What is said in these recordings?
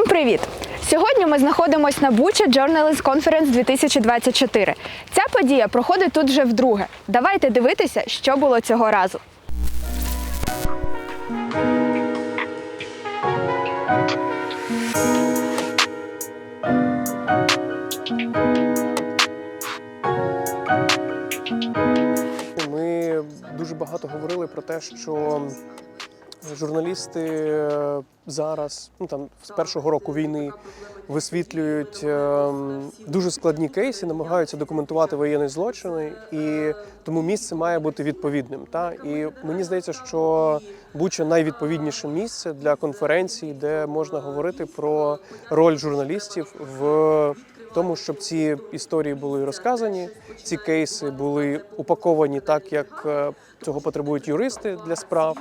Всім привіт! Сьогодні ми знаходимося на Буча Journalist Conference 2024. Ця подія проходить тут вже вдруге. Давайте дивитися, що було цього разу. Ми дуже багато говорили про те, що журналісти е, зараз, ну там з першого року війни, висвітлюють е, дуже складні кейси, намагаються документувати воєнні злочини, і тому місце має бути відповідним. Та і мені здається, що Буча найвідповідніше місце для конференції, де можна говорити про роль журналістів в тому, щоб ці історії були розказані, ці кейси були упаковані так, як е, цього потребують юристи для справ,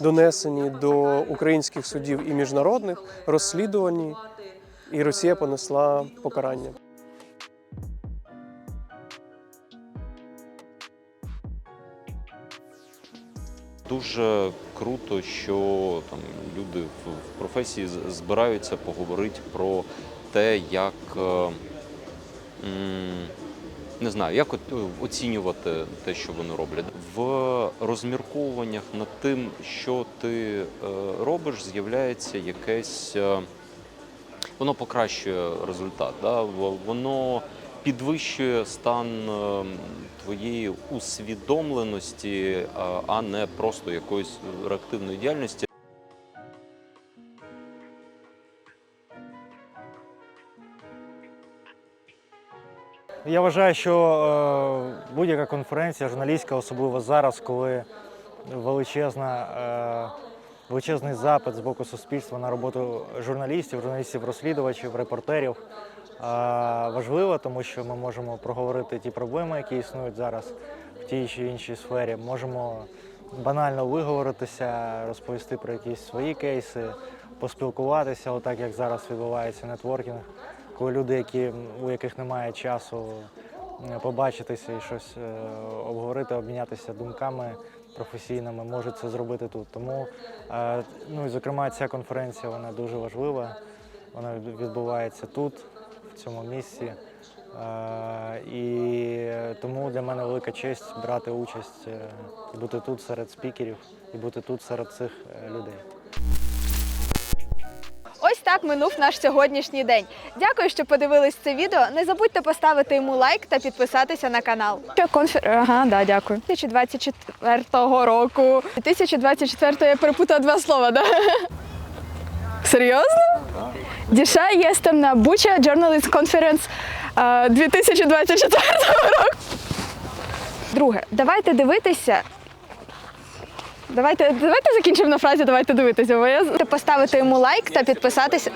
донесені до українських судів і міжнародних, розслідувані, і Росія понесла покарання. Дуже круто, що там люди в професії збираються поговорити про те, як е, не знаю, як оцінювати те, що вони роблять. В розмірковуваннях над тим, що ти е, робиш, з'являється якесь. е, Воно покращує результат. Да? Воно підвищує стан е, твоєї усвідомленості, а не просто якоїсь реактивної діяльності. Я вважаю, що е, будь-яка конференція журналістська, особливо зараз, коли величезна, е, величезний запит з боку суспільства на роботу журналістів, журналістів-розслідувачів, репортерів, е, важлива, тому що ми можемо проговорити ті проблеми, які існують зараз в тій чи іншій сфері. Можемо банально виговоритися, розповісти про якісь свої кейси, поспілкуватися, отак як зараз відбувається нетворкінг коли люди, які, у яких немає часу е, побачитися і щось е, обговорити, обмінятися думками професійними, можуть це зробити тут. Тому, е, ну і зокрема, ця конференція вона дуже важлива. Вона відбувається тут, в цьому місці. І тому для мене велика честь брати участь, бути тут серед спікерів і бути тут серед цих людей. Так минув наш сьогоднішній день. Дякую, що подивились це відео. Не забудьте поставити йому лайк та підписатися на канал. Конфер... Ага, да, дякую. 2024 року. 2024 я перепутала два слова, да? Серйозно? Діша єстем на Буча Journalist Conference е, 2024 року. Друге, давайте дивитися. Давайте, давайте закінчимо на фразі, давайте дивитися. Бо я... Поставити йому лайк та підписатися.